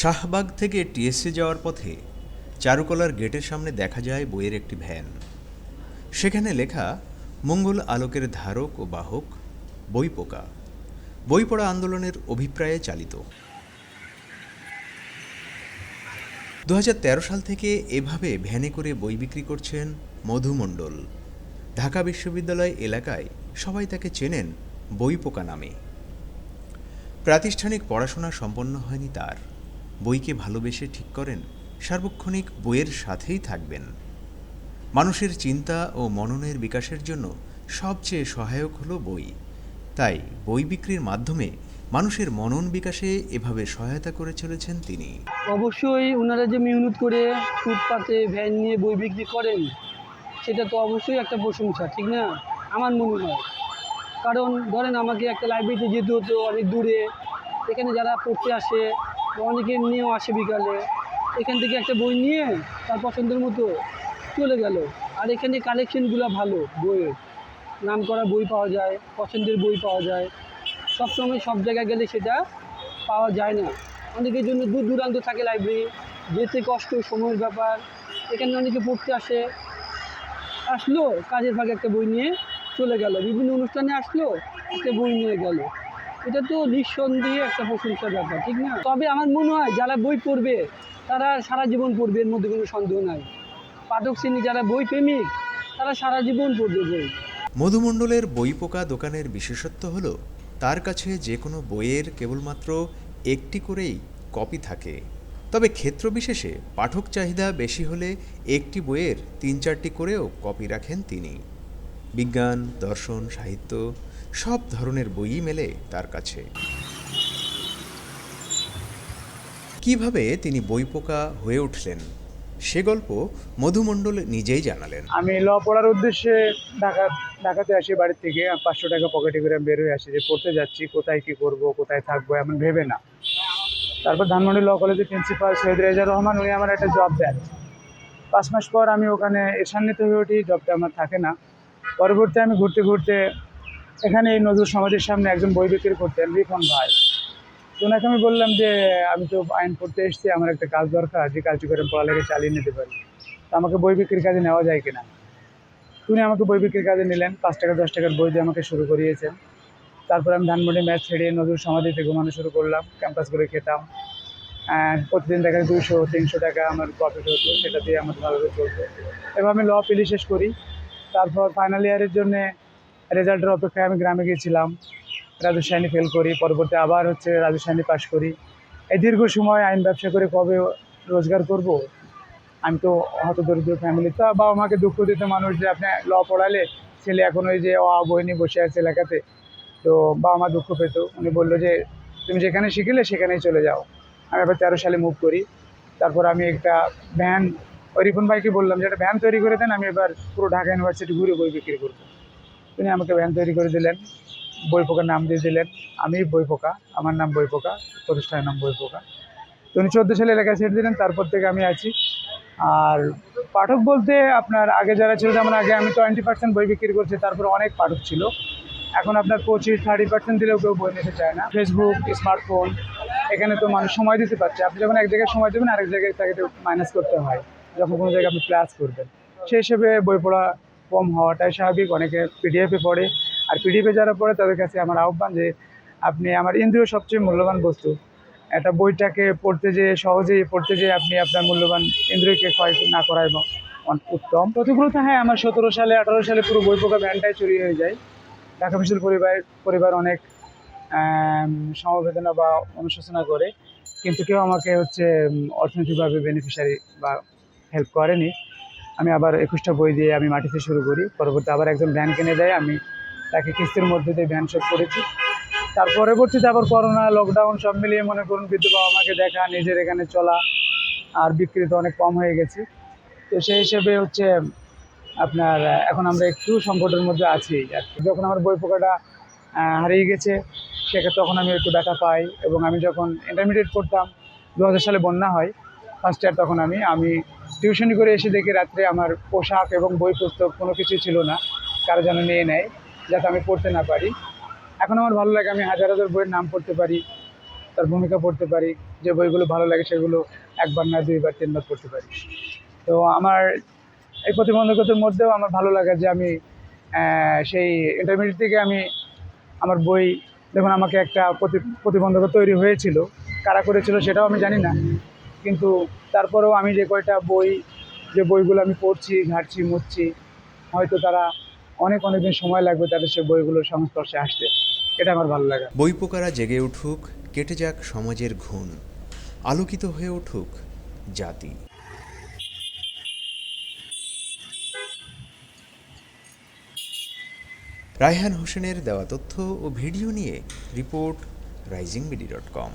শাহবাগ থেকে টিএসসি যাওয়ার পথে চারুকলার গেটের সামনে দেখা যায় বইয়ের একটি ভ্যান। সেখানে লেখা, মঙ্গল আলোকের ধারক ও বাহক, বই পোকা। বই পড়া আন্দোলনের অভিপ্রায়ে চালিত। দু হাজার তেরো সাল থেকে এভাবে ভ্যানে করে বই বিক্রি করছেন মধুমণ্ডল ঢাকা বিশ্ববিদ্যালয় এলাকায় সবাই তাকে চেনেন বই পোকা নামে। প্রাতিষ্ঠানিক পড়াশোনা সম্পন্ন হয়নি তার। বইকে ভালোবেসে ঠিক করেন, সার্বক্ষণিক বইয়ের সাথেই থাকবেন। মানুষের চিন্তা ও মননের বিকাশের জন্য সবচেয়ে সহায়ক হলো বই। তাই বই বিক্রির মাধ্যমে মানুষের মনন বিকাশে এভাবে সহায়তা করে চলেছেন তিনি। অবশ্যই ওনারা যে মেহনত করে ফুটপাতে ভ্যান নিয়ে বই বিক্রি করেন, সেটা তো অবশ্যই একটা প্রশংসা, ঠিক না? আমার মনে হয়। কারণ ধরেন আমাকে একটা লাইব্রেরিতে যেতে হতো অনেক দূরে, এখানে যারা পড়তে আসে অনেকে নিয়েও আসে বিকালে। এখান থেকে একটা বই নিয়ে তার পছন্দের মতো চলে গেল। আর এখানে কালেকশনগুলো ভালো বইয়ের। নাম করা বই পাওয়া যায়, পছন্দের বই পাওয়া যায়। সবসময় সব জায়গায় গেলে সেটা পাওয়া যায় না। অনেকের জন্য দূর দূরান্ত থাকে লাইব্রেরি যেতে কষ্ট, সময়ের ব্যাপার। এখানে অনেকে পড়তে আসে। আসলো, কাজের ফাঁকে একটা বই নিয়ে চলে গেল। বিভিন্ন অনুষ্ঠানে আসলো, একটা বই নিয়ে গেল। এটা তো নিঃসন্দেহে একটা প্রশংসার ব্যাপার, ঠিক না? তবে আমার মনে হয় যারা বই পড়বে, তারা সারা জীবন পড়বে, এর মধ্যে কোনো সন্দেহ নাই। পাঠক শ্রেণি যারা বই প্রেমিক, তারা সারা জীবন পড়বে বই। মধুমণ্ডলের বই পোকা দোকানের বিশেষত্ব হলো, তার কাছে যে কোনো বইয়ের কেবলমাত্র একটি করেই কপি থাকে। তবে ক্ষেত্র বিশেষে পাঠক চাহিদা বেশি হলে একটি বইয়ের তিন চারটি করেও কপি রাখেন তিনি। বিজ্ঞান, দর্শন, সাহিত্য সব ধরনের বইই মেলে তার কাছে। কীভাবে তিনি বই পোকা হয়ে উঠলেন, সে গল্প মধুমণ্ডল নিজেই জানালেন। আমি ল পড়ার উদ্দেশ্যে ঢাকা, ঢাকাতে আসি বাড়ির থেকে, পাঁচশো টাকা পকেটে করে বের হয়ে আসি যে পড়তে যাচ্ছি, কোথায় কি করব, কোথায় থাকব এমন ভেবে না। তারপর ধানমন্ডি ল কলেজের প্রিন্সিপাল সৈয়দ রেজার রহমান, উনি আমার একটা জব দেন। পাঁচ মাস পর আমি ওখানে ঈশান্বিত হয়ে উঠি, জবটা আমার থাকে না। পরবর্তী আমি ঘুরতে ঘুরতে এখানে এই নজরুল সমাজের সামনে একজন বই বিক্রি করতেন রিফন ভাই। তো ওনাকে আমি বললাম যে, আমি তো আইন পড়তে এসেছি, আমার একটা কাজ দরকার, যে কাজটি করে পড়ালেখা চালিয়ে নিতে পারি। তো আমাকে বই বিক্রির কাজে নেওয়া যায় কিনা? উনি আমাকে বই বিক্রির কাজে নিলেন, পাঁচ টাকা, দশ টাকার বই দিয়ে আমাকে শুরু করিয়েছেন। তারপর আমি ধানমন্ডি ম্যাচ ছেড়ে নজরুল সমাধিতে ঘুমানো শুরু করলাম ক্যাম্পাস করে খেতাম প্রতিদিন দেখা যায় দুশো তিনশো টাকা আমার প্রফিট হতো, সেটা দিয়ে আমার ভালোভাবে চলতো। এবার আমি ল পিলি শেষ করি। তারপর ফাইনাল ইয়ারের জন্যে রেজাল্টের অপেক্ষায় আমি গ্রামে গিয়েছিলাম। রাজশাহী ফেল করি, পরবর্তী আবার হচ্ছে রাজশাহী পাশ করি। এই দীর্ঘ সময় আইন ব্যবসা করে কবে রোজগার করব? আমি তো হত দরিদ্র ফ্যামিলি তো বাবা মাকে দুঃখ দিতে মানুষ যে আপনি ল পড়ালে ছেলে এখন ওই যে অ বই নিয়ে বসে আছে এলাকাতে, তো বাবা মা দুঃখ পেত। উনি বলল যে, তুমি যেখানে শিখলে সেখানেই চলে যাও। আমি এবার তেরো সালে মুভ করি। তারপর আমি একটা ভ্যান ওই রিপন ভাইকে বললাম যে, একটা ভ্যান তৈরি করে দেন, আমি এবার পুরো ঢাকা ইউনিভার্সিটি ঘুরে বই বিক্রি করব। তিনি আমাকে ভ্যান তৈরি করে দিলেন, বই পোকার নাম দিয়ে দিলেন। আমি বই পোকা, আমার নাম বই পোকা, প্রতিষ্ঠানের নাম বই পোকা। তো উনি চোদ্দ সালে এলাকায় ছেড়ে দিলেন, তারপর থেকে আমি আছি। আর পাঠক বলতে আপনার আগে যারা ছিল যেমন আগে আমি টোয়েন্টি পার্সেন্ট বই বিক্রি করছি, তারপর অনেক পাঠক ছিল। এখন আপনার পঁচিশ, থার্টি পার্সেন্ট দিলেও কেউ বই নিতে চায় না। ফেসবুক, স্মার্টফোন, এখানে তো মানুষ সময় দিতে পারছে। আপনি যখন এক জায়গায় সময় দেবেন, আরেক জায়গায় তাকে মাইনাস করতে হয়। যখন কোনো জায়গায় আপনি ক্লাস করবেন। সেই হিসেবে বই পড়া কম হওয়াটাই স্বাভাবিক, অনেকে পিডিএফে পড়ে। আর পিডিএফে যারা পড়ে, তাদের কাছে আমার আহ্বান যে, আপনি আমার ইন্দ্রিয় সবচেয়ে মূল্যবান বস্তু। একটা বইটাকে পড়তে যেয়ে, সহজেই পড়তে যেয়ে আপনি আপনার মূল্যবান ইন্দ্রিয়কে ক্ষয় না করা এবং উত্তম। প্রতিকূলতা হ্যাঁ আমার সতেরো সালে, আঠারো সালে পুরো বই পোকা ব্যান্ডটাই চুরি হয়ে যায়। ঢাকা বিশ্ববিদ্যালয় পরিবার পরিবার অনেক সমবেদনা বা অনুশোচনা করে। কিন্তু কেউ আমাকে হচ্ছে অর্থনৈতিকভাবে বেনিফিশিয়ারি বা হেল্প করেনি। আমি আবার একুশটা বই দিয়ে আমি মাটিতে শুরু করি। পরবর্তী আবার একজন ভ্যান কিনে দেয়, আমি তাকে কিস্তির মধ্যে দিয়ে ভ্যান শোধ করেছি। তার পরবর্তীতে আবার করোনা লকডাউন সব মিলিয়ে মনে করুন বৃদ্ধ বাবা মাকে দেখা, নিজের এখানে চলা আর বিক্রি তো অনেক কম হয়ে গেছে। তো সেই হিসেবে হচ্ছে আপনার, এখন আমরা একটু সংকটের মধ্যে আছি। যখন আমার বই পোকাটা হারিয়ে গেছে, সেক্ষেত্রে তখন আমি একটু ব্যথা পাই এবং আমি যখন ইন্টারমিডিয়েট পড়তাম দু হাজার সালে বন্যা হয় ফার্স্ট ইয়ার তখন আমি আমি টিউশনি করে এসে দেখি রাত্রে আমার পোশাক এবং বই পুস্তক কোনো কিছুই ছিল না, কারও যেন নিয়ে নেয়, যাতে আমি পড়তে না পারি। এখন আমার ভালো লাগে, আমি হাজার হাজার বইয়ের নাম পড়তে পারি, তার ভূমিকা পড়তে পারি, যে বইগুলো ভালো লাগে সেগুলো একবার না দুইবার, তিনবার পড়তে পারি। তো আমার এই প্রতিবন্ধকতার মধ্যেও আমার ভালো লাগে যে আমি সেই ইন্টারমিডিয়েট থেকে আমি আমার বই, দেখুন আমাকে একটা প্রতি, প্রতিবন্ধকতা তৈরি হয়েছিল। কারা করেছিল সেটাও আমি জানি না। কিন্তু তারপরেও আমি যে কয়টা বই, যে বইগুলো আমি পড়ছি, ঘাটছি, মুছছি, হয়তো তারা অনেক অনেক দিন সময় লাগবে তাদের সে বইগুলোর সংস্পর্শে আসতে। এটা আমার ভালো লাগে। বইপোকারা জেগে উঠুক, কেটে যাক সমাজের ঘুণ। আলোকিত হয়ে উঠুক জাতি। রায়হান হোসেনের দেওয়া তথ্য ও ভিডিও নিয়ে report rising BD dot com.